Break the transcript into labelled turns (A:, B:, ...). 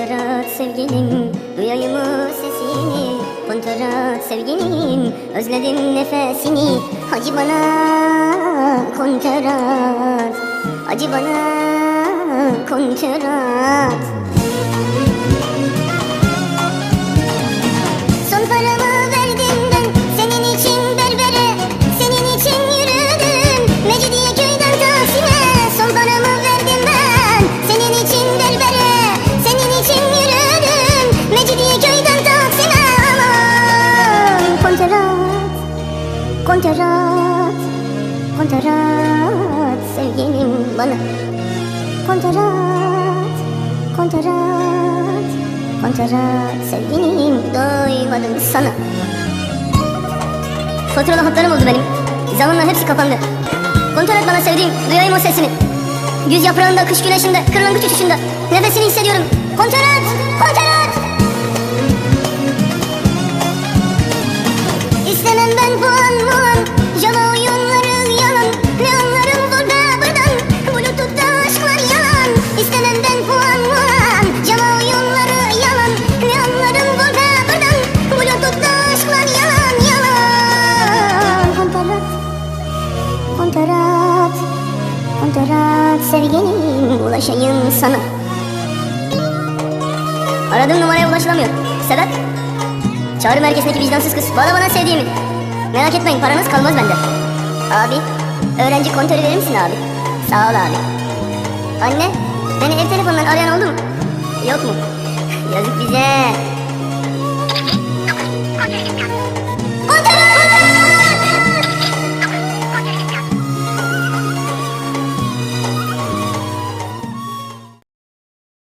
A: Kontarat sevgilim Duyayım mı sesini? Kontarat sevgilim Özledim nefesini. Acı bana kontarat Acı bana kontarat Kontarat Kontarat sevgilim bana. Kontarat Kontarat Kontarat sevgilim doymadım sana. Faturalı hatlarım oldu benim. Zamanla hepsi kapandı. Kontarat bana sevdiğim duyayım o sesini. Güz yaprağında kış güneşinde kırlangıç uçuşunda Nefesini hissediyorum. Kontarat Kontarat İstemem ben puan muan Java oyunları yalan. Ne anlarım burada buradan? Bluetooth'ta aşklar yalan. İstemem puan muan Java oyunları yalan. Ne anlarım burada buradan? Bluetooth'ta aşklar yalan yalan. Kontarat Kontarat Kontarat sevgilim ulaşayım sana. Aradığım numaraya ulaşılamıyor. Sebep? Çağrı merkezindeki vicdansız kız Bana bana sevdiğimi Merak etmeyin paranız kalmaz bende Abi öğrenci kontörü verir misin abi? Sağ ol abi Anne beni ev telefonundan arayan oldu mu? Yok mu? Yazık bize